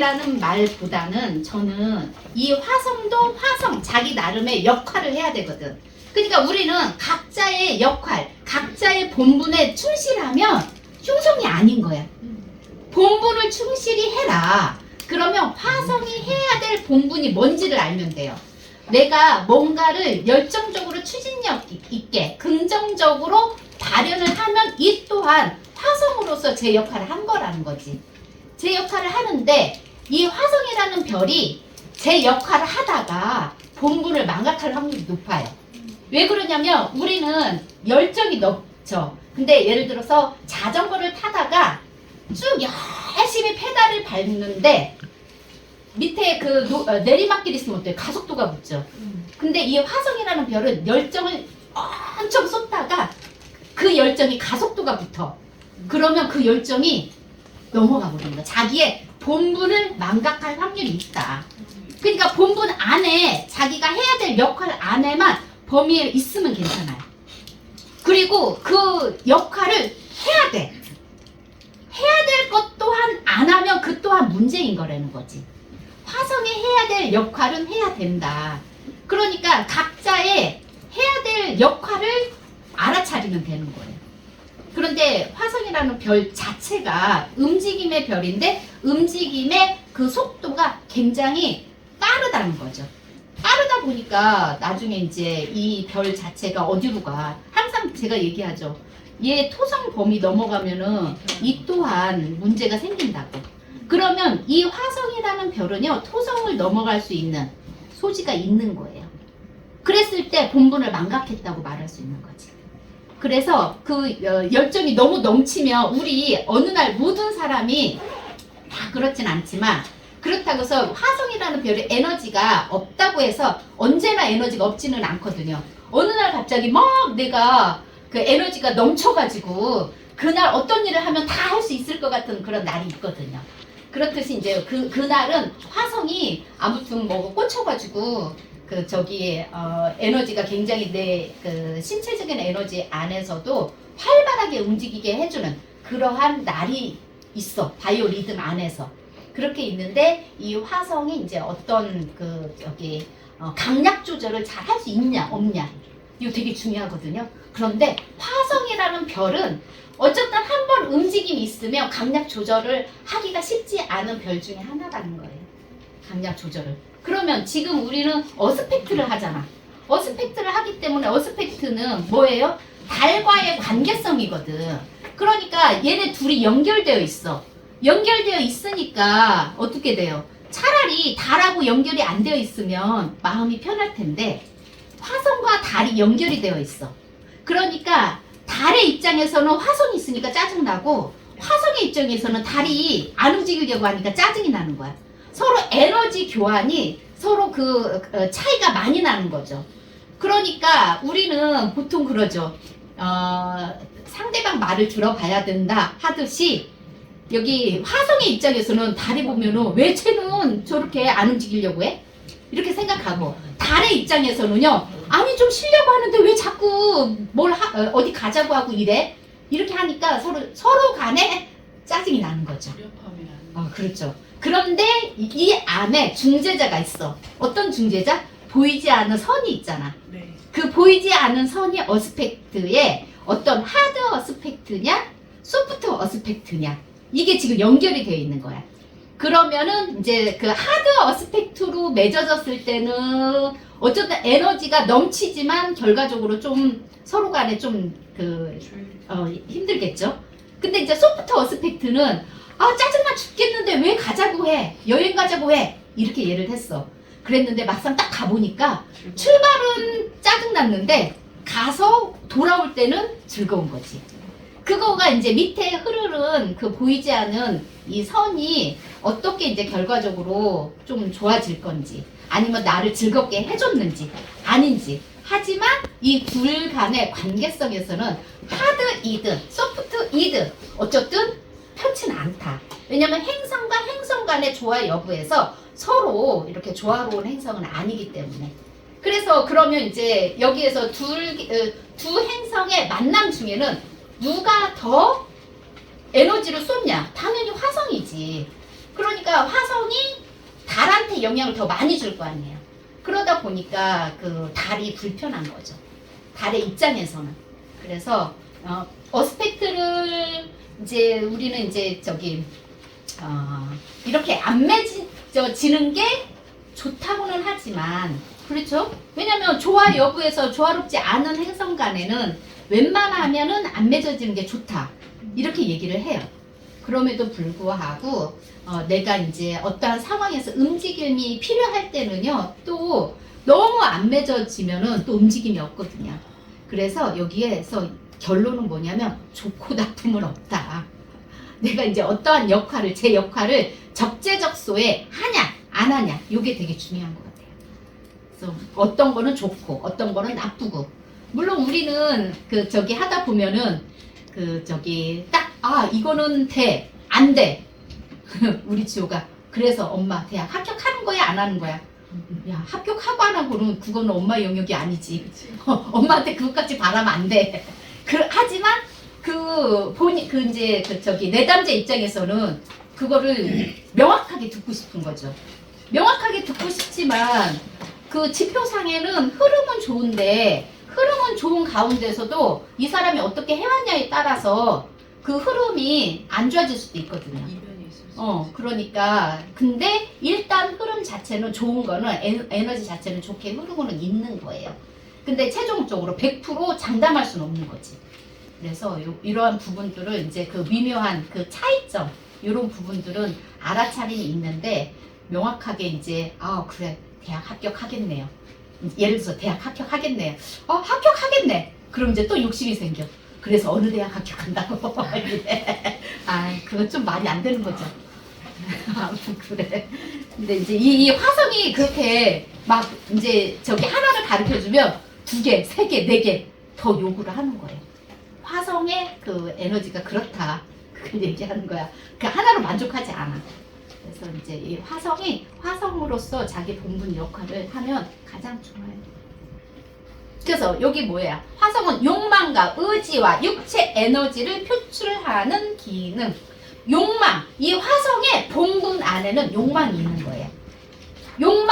별이라는 말보다는 저는 이 화성도 화성 자기 나름의 역할을 해야 되거든. 그러니까 우리는 각자의 역할, 각자의 본분에 충실하면 흉성이 아닌 거야. 본분을 충실히 해라. 그러면 화성이 해야 될 본분이 뭔지를 알면 돼요. 내가 뭔가를 열정적으로 추진력 있게 긍정적으로 발현을 하면 이 또한 화성으로서 제 역할을 한 거라는 거지. 제 역할을 하는데 이 화성이라는 별이 제 역할을 하다가 본분을 망각할 확률이 높아요. 왜 그러냐면 우리는 열정이 높죠. 근데 예를 들어서 자전거를 타다가 쭉 열심히 페달을 밟는데 밑에 그 노- 어, 내리막길 있으면 어때요? 가속도가 붙죠. 근데 이 화성이라는 별은 열정을 엄청 쏟다가 그 열정이 가속도가 붙어. 그러면 그 열정이 넘어가 거야. 자기의 본분을 망각할 확률이 있다. 그러니까 본분 안에 자기가 해야 될 역할 안에만 범위에 있으면 괜찮아요. 그리고 그 역할을 해야 돼. 해야 될 것 또한 안 하면 그 또한 문제인 거라는 거지. 화성이 해야 될 역할은 해야 된다. 그러니까 각자의 해야 될 역할을 알아차리면 되는 거예요. 그런데 화성이라는 별 자체가 움직임의 별인데 움직임의 그 속도가 굉장히 빠르다는 거죠. 빠르다 보니까 나중에 이제 이 별 자체가 어디로 가. 항상 제가 얘기하죠. 얘 토성 범위 넘어가면은 이 또한 문제가 생긴다고. 그러면 이 화성이라는 별은요, 토성을 넘어갈 수 있는 소지가 있는 거예요. 그랬을 때 본분을 망각했다고 말할 수 있는 거지. 그래서 그 어, 열정이 너무 넘치면 우리 어느 날 모든 사람이 다 그렇진 않지만 그렇다고 해서 화성이라는 별의 에너지가 없다고 해서 언제나 에너지가 없지는 않거든요. 어느 날 갑자기 막 내가 그 에너지가 넘쳐가지고 그날 어떤 일을 하면 다 할 수 있을 것 같은 그런 날이 있거든요. 그렇듯이 이제 그, 그날은 화성이 아무튼 뭐 꽂혀가지고 그 저기 어 에너지가 굉장히 내 그 신체적인 에너지 안에서도 활발하게 움직이게 해주는 그러한 날이 있어 바이오 리듬 안에서 그렇게 있는데 이 화성이 이제 어떤 그 여기 어 강약 조절을 잘 할 수 있냐 없냐 이거 되게 중요하거든요. 그런데 화성이라는 별은 어쨌든 한 번 움직임이 있으면 강약 조절을 하기가 쉽지 않은 별 중에 하나라는 거예요. 강약 조절을. 그러면 지금 우리는 어스펙트를 하잖아. 어스펙트를 하기 때문에 어스펙트는 뭐예요? 달과의 관계성이거든. 그러니까 얘네 둘이 연결되어 있어. 연결되어 있으니까 어떻게 돼요? 차라리 달하고 연결이 안 되어 있으면 마음이 편할 텐데 화성과 달이 연결이 되어 있어. 그러니까 달의 입장에서는 화성이 있으니까 짜증나고 화성의 입장에서는 달이 안 움직이려고 하니까 짜증이 나는 거야. 서로 에너지 교환이 서로 그 어, 차이가 많이 나는 거죠. 그러니까 우리는 보통 그러죠. 어, 상대방 말을 들어봐야 된다 하듯이 여기 화성의 입장에서는 달이 보면은 왜 쟤는 저렇게 안 움직이려고 해? 이렇게 생각하고 달의 입장에서는요 아니 좀 쉬려고 하는데 왜 자꾸 뭘 하- 어, 어디 가자고 하고 이래? 이렇게 하니까 서로 서로 간에 짜증이 나는 거죠. 아, 그렇죠. 그런데 이, 이 안에 중재자가 있어. 어떤 중재자? 보이지 않는 선이 있잖아. 네. 그 보이지 않는 선이 어스펙트에 어떤 하드 어스펙트냐, 소프트 어스펙트냐. 이게 지금 연결이 되어 있는 거야. 그러면은 이제 그 하드 어스펙트로 맺어졌을 때는 어쨌든 에너지가 넘치지만 결과적으로 좀 서로 간에 좀그 어, 힘들겠죠. 근데 이제 소프트 어스펙트는 아 짜증나 죽겠는데 왜 가자고 해 여행 가자고 해 이렇게 얘를 했어. 그랬는데 막상 딱 가보니까 출발은 짜증났는데 가서 돌아올 때는 즐거운 거지. 그거가 이제 밑에 흐르는 그 보이지 않은 이 선이 어떻게 이제 결과적으로 좀 좋아질 건지 아니면 나를 즐겁게 해줬는지 아닌지 하지만 이 둘 간의 관계성에서는 하드 이든 소프트 이든 어쨌든 편치는 않다. 왜냐면 행성과 행성 간의 조화 여부에서 서로 이렇게 조화로운 행성은 아니기 때문에. 그래서 그러면 이제 여기에서 둘, 어, 두 행성의 만남 중에는 누가 더 에너지를 쏟냐? 당연히 화성이지. 그러니까 화성이 화성이 영향을 더 많이 줄 거 아니에요. 그러다 보니까 그 달이 불편한 거죠. 달의 입장에서는. 그래서 어, 어스펙트를 이제 우리는 이제 저기 어, 이렇게 안 맺어지는 게 좋다고는 하지만 그렇죠? 왜냐하면 조화 여부에서 조화롭지 않은 행성 간에는 웬만하면은 안 맺어지는 게 좋다 이렇게 얘기를 해요. 그럼에도 불구하고 어, 내가 이제 어떠한 상황에서 움직임이 필요할 때는요 또 너무 안 맺어지면은 또 움직임이 없거든요. 그래서 여기에서 결론은 뭐냐면 좋고 나쁨은 없다. 내가 이제 어떠한 역할을 제 역할을 적재적소에 하냐 안 하냐 이게 되게 중요한 것 같아요. 그래서 어떤 거는 좋고 어떤 거는 나쁘고 물론 우리는 그 저기 하다 보면은 그 저기 딱 아 이거는 돼 안 돼. 우리 지호가 그래서 엄마 대학 합격하는 거야 안 하는 거야? 야 합격하고 안 하고는 그거는 엄마 영역이 아니지. 어, 엄마한테 그것까지 바라면 안 돼. 그, 하지만 그 본인 그 이제 그 저기 내담자 입장에서는 그거를 명확하게 듣고 싶은 거죠. 명확하게 듣고 싶지만 그 지표상에는 흐름은 좋은데 흐름은 좋은 가운데서도 이 사람이 어떻게 해왔냐에 따라서 그 흐름이 안 좋아질 수도 있거든요. 어, 그러니까 근데 일단 흐름 자체는 좋은 거는 에- 에너지 자체는 좋게 흐르고는 있는 거예요. 근데 최종적으로 100% 장담할 수는 없는 거지. 그래서 요- 이러한 부분들을 이제 그 미묘한 그 차이점 이런 부분들은 알아차림이 있는데 명확하게 이제 아 그래 대학 합격하겠네요. 예를 들어서 대학 합격하겠네요. 어 합격하겠네. 그럼 이제 또 욕심이 생겨. 그래서 어느 대학 합격한다고. 아 그건 좀 말이 안 되는 거죠. 아무튼 그래. 근데 이제 이, 이 화성이 그렇게 막 이제 저기 하나를 가르쳐 주면 두 개, 세 개, 네 개 더 요구를 하는 거예요. 화성의 그 에너지가 그렇다. 그걸 얘기하는 거야. 그 하나로 만족하지 않아. 그래서 이제 이 화성이 화성으로서 자기 본분 역할을 하면 가장 좋아요. 그래서 여기 뭐야? 화성은 욕망과 의지와 육체 에너지를 표출하는 기능. 욕망. 이 화성의 본분 안에는 욕망이 있는 거예요. 욕망.